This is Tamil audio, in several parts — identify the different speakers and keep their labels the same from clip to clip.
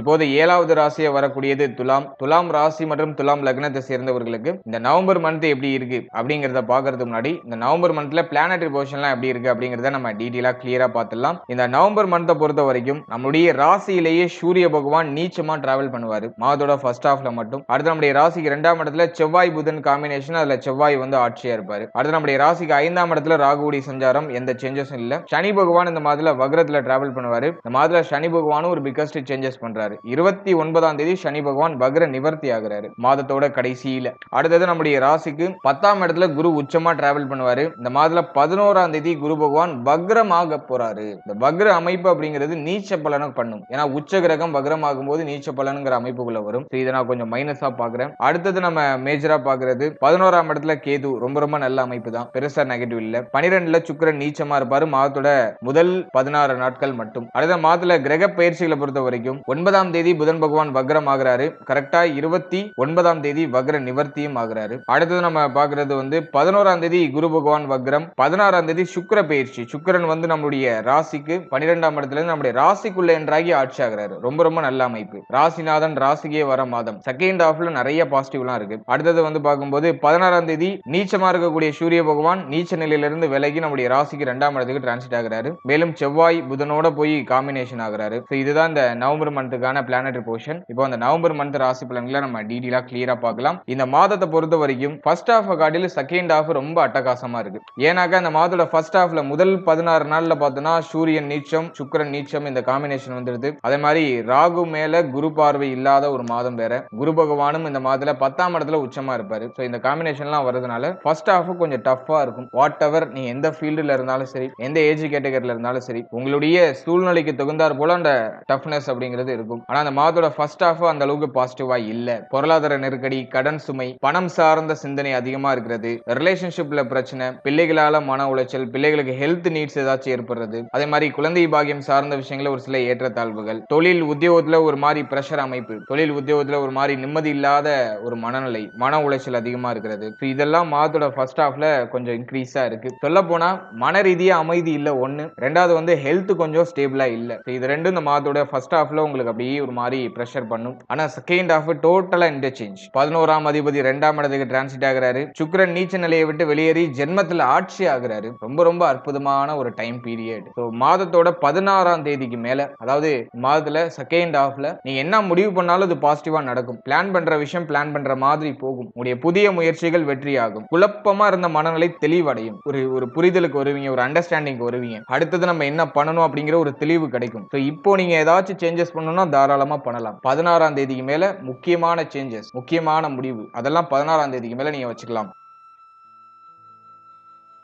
Speaker 1: இப்போது ஏழாவது ராசியை வரக்கூடியது துலாம். துலாம் ராசி மற்றும் துலாம் லக்னத்தை சேர்ந்தவர்களுக்கு இந்த நவம்பர் மந்த் எப்படி இருக்கு அப்படிங்கறத பாக்குறதுக்கு முன்னாடி இந்த நவம்பர் மந்த்ல பிளானட்டரி பொசிஷன்லாம் எப்படி இருக்கு அப்படிங்கறத நம்ம டீட்டெயிலா கிளியரா பார்த்துடலாம். இந்த நவம்பர் மந்த்தை பொறுத்த வரைக்கும் நம்மளுடைய ராசியிலேயே சூரிய பகவான் நீச்சமா டிராவல் பண்ணுவாரு. மாதோட ஃபர்ஸ்ட் ஹாஃப்ல மட்டும். அடுத்து நம்முடைய ராசிக்கு இரண்டாம் இடத்துல செவ்வாய் புதன் காம்பினேஷன் அதுல செவ்வாய் வந்து ஆட்சியா இருப்பாரு. அடுத்து நம்முடைய ராசிக்கு ஐந்தாம் இடத்துல ராகுடி சஞ்சாரம் எந்த சேஞ்சஸும் இல்ல. சனி பகவான் இந்த மாதத்துல வக்ரத்துல டிராவல் பண்ணுவாரு. இந்த மாதத்துல சனி பகவானும் ஒரு பிகஸ்ட் சேஞ்சஸ் பண்றாரு. இருபத்தி ஒன்பதாம் தேதி சனி பகவான் பக்ர நிவர்த்தி ஆகிறாரு. மாதத்தோட கடைசியில. அடுத்தது நம்முடைய ராசிக்கு பத்தாம் இடத்துல குரு உச்சமா டிராவல் பண்ணுவாரு. இந்த மாதத்துல பதினோராம் தேதி குரு பகவான் பக்ரமாக போறாரு. இந்த பக்ர அமைப்பு அப்படிங்கிறது நீச்ச பலனை பண்ணும். ஏன்னா உச்ச கிரகம் பக்ரமாகும் போது நீச்ச பலனுங்கிற அமைப்புக்குள்ள வரும். இதை நான் கொஞ்சம் மைனஸா பாக்குறேன் அடுத்தது நம்ம மேஜரா பாக்குறது பதினோராம் இடத்துல கேது ரொம்ப ரொம்ப நல்ல அமைப்பு தான். பெருசா நெகட்டிவ் இல்ல. பனிரெண்டுல சுக்கரன் நீச்சமா இருப்பாரு. மாதத்தோட முதல் பதினாறு நாட்கள் மட்டும். அடுத்த மாதத்துல கிரக பயிற்சிகளை பொறுத்த வரைக்கும் ஒன்பது ஒன்பதாம் தேதி புதன் பகவான் வக்ரம் ஆகிறாரு கரெக்டா இருபத்தி ஒன்பதாம் தேதி வக்ர நிவர்த்தியும் ஆகுறாரு. அடுத்தது நம்ம பாக்குறது வந்து பதினோராம் தேதி குரு பகவான் வக்ரம் பதினாறாம் தேதி சுக்கர பயிற்சி. சுக்கரன் வந்து நம்மளுடைய ராசிக்கு பனிரெண்டாம் இடத்துல இருந்து நம்முடைய ராசிக்குள்ள என்றாகி ஆட்சி ஆகுறாரு. ரொம்ப ரொம்ப நல்ல அமைப்பு. ராசிநாதன் ராசிக்கே வர மாதம். செகண்ட் ஹாஃப்ல நிறைய பாசிட்டிவ்லாம் இருக்கு. அடுத்தது வந்து பார்க்கும்போது பதினாறாம் தேதி நீச்சமா இருக்கக்கூடிய சூரிய பகவான் நீச்ச நிலையிலிருந்து விலகி நம்முடைய ராசிக்கு இரண்டாம் இடத்துக்கு டிரான்ஸ்லேட் ஆகிறாரு. மேலும் செவ்வாய் புதனோட போய் காம்பினேஷன் ஆகிறாரு. இதுதான் இந்த நவம்பர் மந்த்துக்கான பிளானட்ரி போர்ஷன் இப்போ அந்த நவம்பர் மந்த் ராசி பலன்களை நம்ம டீடெயிலாக கிளியரா பார்க்கலாம். இந்த மாதத்தை பொறுத்த வரைக்கும் ஃபர்ஸ்ட் ஹாஃப் காட்டில செகண்ட் ஹாஃப் ரொம்ப அட்டகாசமா இருக்கு. ஏன்னாக்கா இந்த மாதத்தோட ஃபர்ஸ்ட் ஹாஃப்ல முதல் பதினாறு நாள்ல பார்த்தோம்னா சூரியன் நீச்சம் சுக்கிரன் நீச்சம் இந்த காம்பினேஷன் வந்துருது அதே மாதிரி ராகு மேல குரு பார்வை இல்லாத ஒரு மாதம் வேற. குரு பகவானும் இந்த மாதத்துல பத்தாம் இடத்துல உச்சமா இருப்பாரு. ஸோ இந்த காம்பினேஷன்லாம் வரதுனால ஃபர்ஸ்ட் ஹாஃப் கொஞ்சம் டஃப்பாக இருக்கும். வாட் எவர் நீ எந்த ஃபீல்டுல இருந்தாலும் சரி எந்த ஏஜ் கேட்டகரியில இருந்தாலும் சரி உங்களுடைய சூழ்நிலைக்கு தகுந்தாற் போல அந்த டஃப்னஸ் அப்படிங்கிறது இருக்கும். ஆனா அந்த மாதத்தோட ஃபர்ஸ்ட் ஹாஃப் அந்த அளவுக்கு பாசிட்டிவா இல்ல. பொருளாதார நெருக்கடி கடன் சுமை பணம் சார்ந்த சிந்தனை அதிகமா இருக்கிறது. ரிலேஷன்ஷிப்ல பிரச்சனை பிள்ளைகளால மன உளைச்சல் பிள்ளைகளுக்கு ஹெல்த் நீட்ஸ் ஏதாச்சும் ஏற்படுறது. அதே மாதிரி குழந்தை பாகியம் சார்ந்த விஷயங்கள ஒரு சில ஏற்றத்தாழ்வுகள். தொழில் உத்தியோகத்துல ஒரு மாதிரி பிரஷர் அமைப்பு. தொழில் உத்தியோகத்துல ஒரு மாதிரி நிம்மதி இல்லாத ஒரு மனநிலை மன உளைச்சல் அதிகமா இருக்கிறது. இதெல்லாம் மாதத்தோட ஃபர்ஸ்ட் ஹாஃப்ல கொஞ்சம் இன்க்ரீஸா இருக்கு. சொல்ல போனா மன ரீதியா அமைதி இல்ல ஒண்ணு. ரெண்டாவது வந்து ஹெல்த் கொஞ்சம் ஸ்டேபிளா இல்ல. இது ரெண்டும் இந்த மாதத்தோட ஃபர்ஸ்ட் ஹாஃப்ல உங்களுக்கு அப்படியே ஒரு மாதிரி ப்ரெஷர் பண்ணும். ஆனா செகண்ட் ஹாஃப் டோட்டலா இன்டர்சேஞ்ச் பதினோராம் அதிபதி ரெண்டாம் இடத்துக்கு டிரான்சிட் ஆகிறாரு. சுக்ரன் நீச்ச நிலையை விட்டு வெளியேறி ஜென்மத்தில் ஆட்சி ஆகுறாரு. ரொம்ப ரொம்ப அற்புதமான ஒரு டைம் பீரியட் ஸோ மாதத்தோட பதினாறாம் தேதிக்கு மேல அதாவது மாதத்துல செகண்ட் ஹாஃப்ல நீங்க என்ன முடிவு பண்ணாலும் அது பாசிட்டிவா நடக்கும். பிளான் பண்ற விஷயம் பிளான் பண்ற மாதிரி போகும். உங்களுடைய புதிய முயற்சிகள் வெற்றியாகும். குழப்பமா இருந்த மனநிலை தெளிவடையும். ஒரு ஒரு புரிதலுக்கு வருவீங்க ஒரு அண்டர்ஸ்டாண்டிங் வருவீங்க. அடுத்தது நம்ம என்ன பண்ணணும் அப்படிங்கிற ஒரு தெளிவு கிடைக்கும். ஸோ இப்போ நீங்க ஏதாச்சும் சேஞ்சஸ் பண்ணணும்னா தாராளமா பண்ணலாம். பதினாறாம் தேதிக்கு மேல முக்கியமான சேஞ்சஸ் முக்கியமான முடிவு அதெல்லாம் பதினாறாம் தேதிக்கு மேல நீங்க வச்சுக்கலாம்.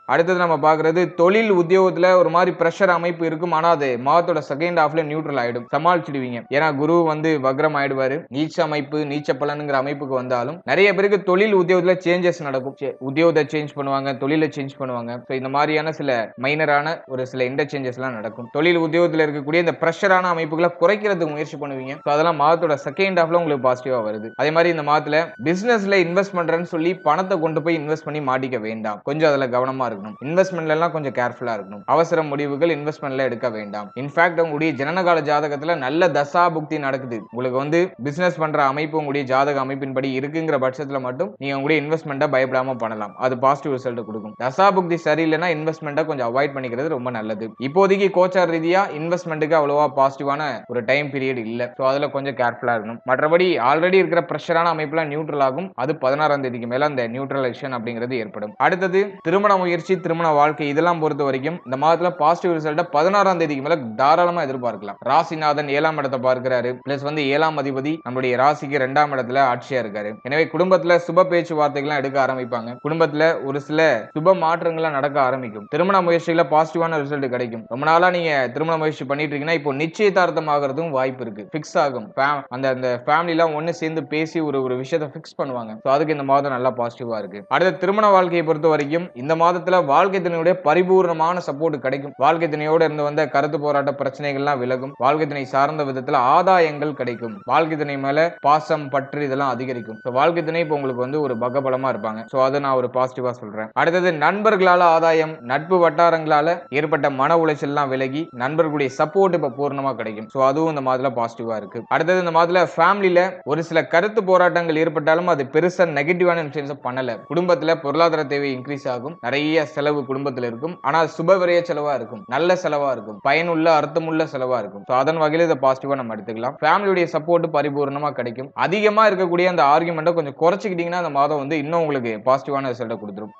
Speaker 1: அடுத்தது நம்ம பார்க்குறது தொழில் உத்தியோகத்துல ஒரு மாதிரி ப்ரெஷர் அமைப்பு இருக்கும். ஆனா அது மாதத்தோட செகண்ட் ஹாஃப்ல நியூட்ரல் ஆயிடும். சமாளிச்சிடுவீங்க. ஏன்னா குரு வந்து வக்ரம் ஆயிடுவாரு. நீச்ச அமைப்பு நீச்ச பலனுங்கிற அமைப்புக்கு வந்தாலும் நிறைய பேருக்கு தொழில் உத்தியோகத்துல சேஞ்சஸ் நடக்கும். சே- உத்தியோகத்தை சேஞ்ச் பண்ணுவாங்க தொழிலை சேஞ்ச் பண்ணுவாங்க. ஸோ இந்த மாதிரியான சில மைனரான ஒரு சில இன்டர்சேஞ்சஸ் எல்லாம் நடக்கும். தொழில் உத்தியோகத்துல இருக்கக்கூடிய இந்த ப்ரெஷரான அமைப்புகளை குறைக்கிறதுக்கு முயற்சி பண்ணுவீங்க. ஸோ அதெல்லாம் மாதத்தோட செகண்ட் ஹாஃப்ல உங்களுக்கு பாசிட்டிவா வருது. அதே மாதிரி இந்த மாதத்துல பிசினஸ்ல இன்வெஸ்ட் பண்றேன்னு சொல்லி பணத்தை கொண்டு போய் இன்வெஸ்ட் பண்ணி மாட்டிக்க வேண்டாம். கொஞ்சம் அதுல கவனமா இருக்கணும். இன்வெஸ்ட்மெண்ட்ல எல்லாம் கொஞ்சம் கேர்ஃபுல்லா இருக்கணும். அவசர முடிவுகள் இன்வெஸ்ட்மெண்ட்ல எடுக்க வேண்டாம். இன்ஃபேக்ட் உங்களுடைய ஜனனகால ஜாதகத்துல நல்ல தசா புக்தி நடக்குது. உங்களுக்கு வந்து பிசினஸ் பண்ற அமைப்பு உங்களுடைய ஜாதக அமைப்பின்படி இருக்குங்கிற பட்சத்துல மட்டும் நீங்க உங்களுடைய இன்வெஸ்ட்மெண்ட்டை பயப்படாம பண்ணலாம். அது பாசிட்டிவ் ரிசல்ட் கொடுக்கும். தசா புக்தி சரியில்லைன்னா இன்வெஸ்ட்மெண்ட்டை கொஞ்சம் அவாய்ட் பண்ணிக்கிறது ரொம்ப நல்லது. இப்போதைக்கு கோச்சார் ரீதியா இன்வெஸ்ட்மெண்ட்டுக்கு அவ்வளவா பாசிட்டிவான ஒரு டைம் பீரியட் இல்லை. ஸோ அதுல கொஞ்சம் கேர்ஃபுல்லா இருக்கணும். மற்றபடி ஆல்ரெடி இருக்கிற ப்ரெஷரான அமைப்புலாம் நியூட்ரல் ஆகும். அது பதினாறாம் தேதிக்கு மேல அந்த நியூட்ரலைசேஷன் அப்படிங்கிறது ஏற்படும். அடுத்தது திருமண முயற்சி திருமண வாழ்க்கை இதெல்லாம் பொறுத்த வரைக்கும் இந்த மாதத்துல பாசிட்டிவ் ரிசல்ட்டை பதினாறாம் தேதிக்கு மேல தாராளமா எதிர்பார்க்கலாம். ராசிநாதன் ஏழாம் இடத்தை பார்க்கிறாரு. பிளஸ் வந்து ஏழாம் அதிபதி நம்மளுடைய ராசிக்கு ரெண்டாம் இடத்துல ஆட்சியா இருக்காரு. எனவே குடும்பத்துல சுப பேச்சுவார்த்தைகள்லாம் எடுக்க ஆரம்பிப்பாங்க. குடும்பத்துல ஒரு சில சுப மாற்றங்கள்லாம் நடக்க ஆரம்பிக்கும். திருமண முயற்சியில பாசிட்டிவான ரிசல்ட் கிடைக்கும். ரொம்ப நாளா நீங்க திருமண முயற்சி பண்ணிட்டு இருக்கீங்கன்னா இப்போ நிச்சயதார்த்தம் ஆகிறதும் வாய்ப்பு இருக்கு. ஃபிக்ஸ் ஆகும். அந்த அந்த ஃபேமிலி எல்லாம் ஒண்ணு சேர்ந்து பேசி ஒரு ஒரு விஷயத்தை ஃபிக்ஸ் பண்ணுவாங்க. ஸோ அதுக்கு இந்த மாதம் நல்லா பாசிட்டிவா இருக்கு. அடுத்த திருமண வாழ்க்கையை பொறுத்த வரைக்கும் இந்த மாதத்துல வாழ்க்கை துணையுடைய பரிபூர்ணமான சப்போர்ட் கிடைக்கும். வாழ்க்கை துணையோட இருந்து வந்த கருத்து போராட்ட பிரச்சனைகள்லாம் விலகும். வாழ்க்கை துணை சார்ந்த விதத்துல ஆதாயங்கள் கிடைக்கும். வாழ்க்கை துணை மேல பாசம் பற்று இதெல்லாம் அதிகரிக்கும். ஸோ வாழ்க்கை துணை இப்போ உங்களுக்கு வந்து ஒரு பகபலமா இருப்பாங்க. ஸோ அதை நான் ஒரு பாசிட்டிவா சொல்றேன். அடுத்தது நண்பர்களால ஆதாயம் நட்பு வட்டாரங்களால ஏற்பட்ட மன உளைச்சல்லாம் விலகி நண்பர்களுடைய சப்போர்ட் இப்ப பூர்ணமா கிடைக்கும். ஸோ அதுவும் இந்த மாதிரில பாசிட்டிவா இருக்கு. அடுத்தது இந்த மாதிரில ஃபேமிலியில ஒரு சில கருத்து போராட்டங்கள் ஏற்பட்டாலும் அது பெருசா நெகட்டிவான இன்ஃபுளுன்ஸ் பண்ணல. குடும்பத்துல பொருளாதார தேவை இன்க்ரீஸ் ஆகும். நிறைய செலவு குடும்பத்துல இருக்கும். ஆனா சுப விரைய செலவா இருக்கும். நல்ல செலவா இருக்கும். பயனுள்ள அர்த்தமுள்ள செலவா இருக்கும். ஸோ அதன் வகையில் இதை பாசிட்டிவா நம்ம எடுத்துக்கலாம். ஃபேமிலியுடைய சப்போர்ட் பரிபூர்ணமா கிடைக்கும். அதிகமா இருக்கக்கூடிய அந்த ஆர்குமெண்ட்டை கொஞ்சம் குறைச்சிக்கிட்டீங்கன்னா அந்த மாதம் வந்து இன்னும் உங்களுக்கு பாசிட்டிவான ரிசல்ட்டை கொடுத்துரும்.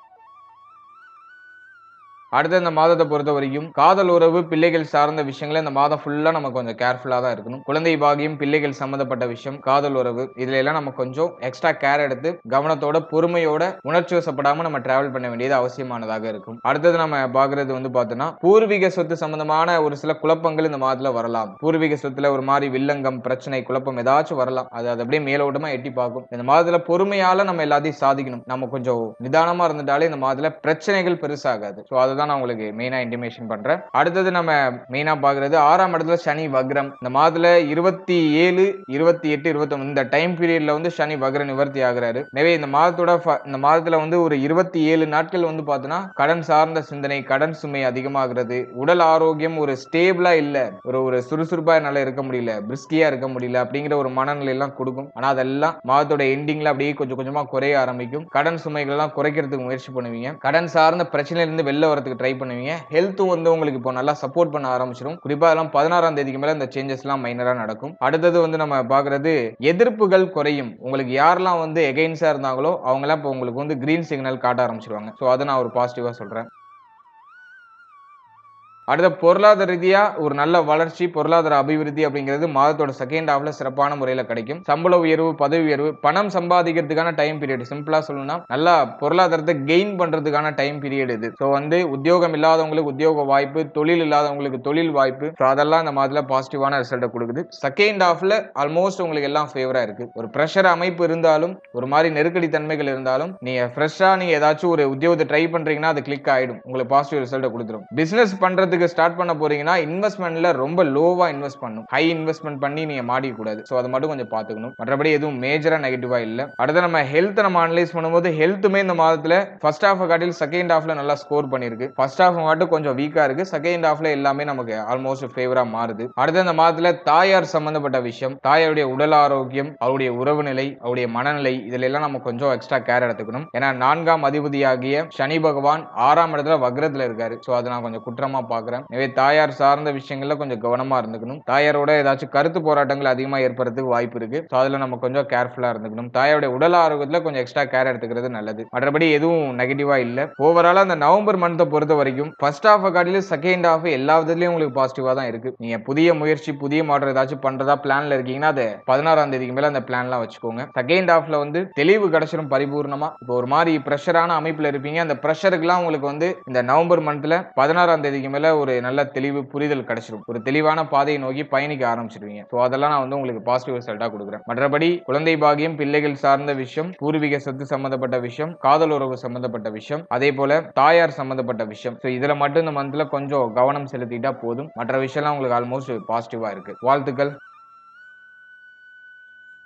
Speaker 1: அடுத்து இந்த மாதத்தை பொறுத்த வரைக்கும் காதல் உறவு பிள்ளைகள் சார்ந்த விஷயங்களை இந்த மாதம் ஃபுல்லாக நம்ம கொஞ்சம் கேர்ஃபுல்லாக தான் இருக்கணும். குழந்தை பாகியம் பிள்ளைகள் சம்மந்தப்பட்ட விஷயம் காதல் உறவு இதுல எல்லாம் நம்ம கொஞ்சம் எக்ஸ்ட்ரா கேர் எடுத்து கவனத்தோட பொறுமையோட உணர்ச்சி வசப்படாம நம்ம டிராவல் பண்ண வேண்டியது அவசியமானதாக இருக்கும். அடுத்தது நம்ம பாக்குறது வந்து பார்த்தோம்னா பூர்வீக சொத்து சம்பந்தமான ஒரு சில குழப்பங்கள் இந்த மாதத்துல வரலாம். பூர்வீக சொத்துல ஒரு மாதிரி வில்லங்கம் பிரச்சனை குழப்பம் ஏதாச்சும் வரலாம். அது அது அப்படியே மேலோட்டமா எட்டி பார்க்கும். இந்த மாதத்துல பொறுமையால நம்ம எல்லாத்தையும் சாதிக்கணும். நம்ம கொஞ்சம் நிதானமா இருந்துட்டாலே இந்த மாதத்துல பிரச்சனைகள் பெருசாகாது. ஸோ அதை தான் நான் உங்களுக்கு மெயினா இன்டிமேஷன் பண்றேன். அடுத்தது நம்ம மெயினா பாக்குறது ஆறாம் இடத்துல சனி வக்ரம். இந்த மாதத்துல இருபத்தி ஏழு இருபத்தி எட்டு இருபத்தி இந்த டைம் பீரியட்ல வந்து சனி வக்ர நிவர்த்தி ஆகிறாரு. எனவே இந்த மாதத்தோட இந்த மாதத்துல வந்து ஒரு இருபத்தி ஏழு நாட்கள் வந்து பார்த்தோன்னா கடன் சார்ந்த சிந்தனை கடன் சுமை அதிகமாகிறது உடல் ஆரோக்கியம் ஒரு ஸ்டேபிளா இல்ல ஒரு ஒரு சுறுசுறுப்பா என்னால இருக்க முடியல பிரிஸ்கியா இருக்க முடியல அப்படிங்கிற ஒரு மனநிலை எல்லாம் கொடுக்கும். ஆனா அதெல்லாம் மாதத்தோட எண்டிங்ல அப்படியே கொஞ்சம் கொஞ்சமா குறைய ஆரம்பிக்கும். கடன் சுமைகள் எல்லாம் குறைக்கிறதுக்கு முயற்சி பண்ணுவீங்க. கடன் சார்ந்த பிரச்சனையில இருந்து வெளில வரதுக்கு ட்ரை பண்ணுவீங்க. ஹெல்த்தும் வந்து உங்களுக்கு இப்போ நல்லா சப்போர்ட் பண்ண ஆரம்பிச்சிடும் குறிப்பா அதெல்லாம் பதினாறாம் தேதிக்கு மேலே இந்த சேஞ்சஸ் எல்லாம் மைனரா நடக்கும். அடுத்தது வந்து நம்ம பாக்குறது எதிர்ப்புகள் குறையும். உங்களுக்கு யாரெல்லாம் வந்து எகைன்ஸா இருந்தாங்களோ அவங்களாம் இப்போ உங்களுக்கு வந்து கிரீன் சிக்னல் காட்ட ஆரம்பிச்சிருவாங்க. ஸோ அதை நான் ஒரு பாசிட்டிவாக சொல்றேன். அடுத்த பொருளாதார ரீதியா ஒரு நல்ல வளர்ச்சி பொருளாதார அபிவிருத்தி அப்படிங்கிறது மாதத்தோட செகண்ட் ஹாஃப்ல சிறப்பான முறையில கிடைக்கும். சம்பள உயர்வு பதவி உயர்வு பணம் சம்பாதிக்கிறதுக்கான டைம் பீரியட் சிம்பிளா சொல்லணும்னா நல்லா பொருளாதாரத்தை கெயின் பண்றதுக்கான டைம் பீரியட் இது. ஸோ வந்து உத்தியோகம் இல்லாதவங்களுக்கு உத்தியோக வாய்ப்பு தொழில் இல்லாதவங்களுக்கு தொழில் வாய்ப்பு. ஸோ அதெல்லாம் இந்த மாதத்துல பாசிட்டிவான ரிசல்ட்டை கொடுக்குது. செகண்ட் ஹாஃப்ல ஆல்மோஸ்ட் உங்களுக்கு எல்லாம் ஃபேவரா இருக்கு. ஒரு ப்ரெஷர் அமைப்பு இருந்தாலும் ஒரு மாதிரி நெருக்கடி தன்மைகள் இருந்தாலும் நீங்க ஃப்ரெஷ்ஷா நீங்க ஏதாச்சும் ஒரு உத்தியோகத்தை ட்ரை பண்றீங்கன்னா அது கிளிக் ஆயிடும். உங்களுக்கு பாசிட்டிவ் ரிசல்ட்டை கொடுத்துரும். பிசினஸ் பண்றதுக்கு ஸ்டார்ட் பண்ண போறீங்கன்னா இன்வெஸ்ட்மெண்ட்ல ரொம்ப லோவா இன்வெஸ்ட் பண்ணும் ஹை இன்வெஸ்ட்மெண்ட் பண்ணி நீங்க மாடிக்க கூடாது ஸோ அதை மட்டும் கொஞ்சம் பார்த்துக்கணும். மற்றபடி எதுவும் மேஜரா நெகட்டிவா இல்ல. அடுத்து நம்ம ஹெல்த் நம்ம அனலைஸ் பண்ணும்போது ஹெல்த்துமே இந்த மாதத்துல ஃபர்ஸ்ட் ஹாஃப் காட்டில் செகண்ட் ஹாஃப்ல நல்லா ஸ்கோர் பண்ணிருக்கு ஃபர்ஸ்ட் ஹாஃப் மட்டும் கொஞ்சம் வீக்கா இருக்கு. செகண்ட் ஹாஃப்ல எல்லாமே நமக்கு ஆல்மோஸ்ட் ஃபேவரா மாறுது. அடுத்து இந்த மாதத்துல தாயார் சம்பந்தப்பட்ட விஷயம் தாயாருடைய உடல் ஆரோக்கியம் அவருடைய உறவு நிலை அவருடைய மனநிலை இதுல எல்லாம் நம்ம கொஞ்சம் எக்ஸ்ட்ரா கேர் எடுத்துக்கணும். ஏன்னா நான்காம் அதிபதியாகிய சனி பகவான் ஆறாம் இடத்துல வக்ரத்துல இருக்காரு. ஸோ அதை நான் கொஞ்சம் குற்றமா பார்க்குறேன். எனவே தாயார் சார்ந்த விஷயங்கள்ல கொஞ்சம் கவனமா இருந்துக்கணும். தாயாரோட ஏதாச்சும் கருத்து போராட்டங்கள் அதிகமாக ஏற்படுறதுக்கு வாய்ப்பு இருக்கு. ஸோ அதில் நம்ம கொஞ்சம் கேர்ஃபுல்லாக இருந்துக்கணும். தாயாருடைய உடல் ஆரோக்கியத்தில் கொஞ்சம் எக்ஸ்ட்ரா கேர் எடுத்துக்கிறது நல்லது. மற்றபடி எதுவும் நெகட்டிவாக இல்லை. ஓவராலாக அந்த நவம்பர் மந்த்தை பொறுத்த வரைக்கும் ஃபர்ஸ்ட் ஹாஃப் காட்டிலும் செகண்ட் ஹாஃப் எல்லா விதத்துலையும் உங்களுக்கு பாசிட்டிவாக தான் இருக்கு. நீங்கள் புதிய முயற்சி புதிய மாற்றம் ஏதாச்சும் பண்ணுறதா பிளானில் இருக்கீங்கன்னா அதை பதினாறாம் தேதிக்கு மேலே அந்த பிளான்லாம் வச்சுக்கோங்க. செகண்ட் ஹாஃப்ல வந்து தெளிவு கிடைச்சிரும் பரிபூர்ணமாக இப்போ ஒரு மாதிரி ப்ரெஷரான அமைப்பில் இருப்பீங்க. அந்த ப்ரெஷருக்குலாம் உங்களுக்கு வந்து இந்த நவம்பர் மந்த்ல பதினாறாம் தேதிக்கு மேலே ஒரு நல்ல தெளிவு புரிதல் கிடைச்சிரும். ஒரு தெளிவான பாதையை நோக்கி பயணிக்க ஆரம்பிச்சிருவீங்க. ஸோ அதெல்லாம் நான் வந்து உங்களுக்கு பாசிட்டிவ் ரிசல்ட்டா கொடுக்குறேன். மற்றபடி குழந்தை பாகியம் பிள்ளைகள் சார்ந்த விஷயம் பூர்வீக சொத்து சம்பந்தப்பட்ட விஷயம் காதல் உறவு சம்பந்தப்பட்ட விஷயம் அதே போல தாயார் சம்பந்தப்பட்ட விஷயம். ஸோ இதுல மட்டும் இந்த மந்த்ல கொஞ்சம் கவனம் செலுத்திட்டா போதும். மற்ற விஷயம்லாம் உங்களுக்கு ஆல்மோஸ்ட் பாசிட்டிவாக இருக்கு. வாழ்த்துக்கள்.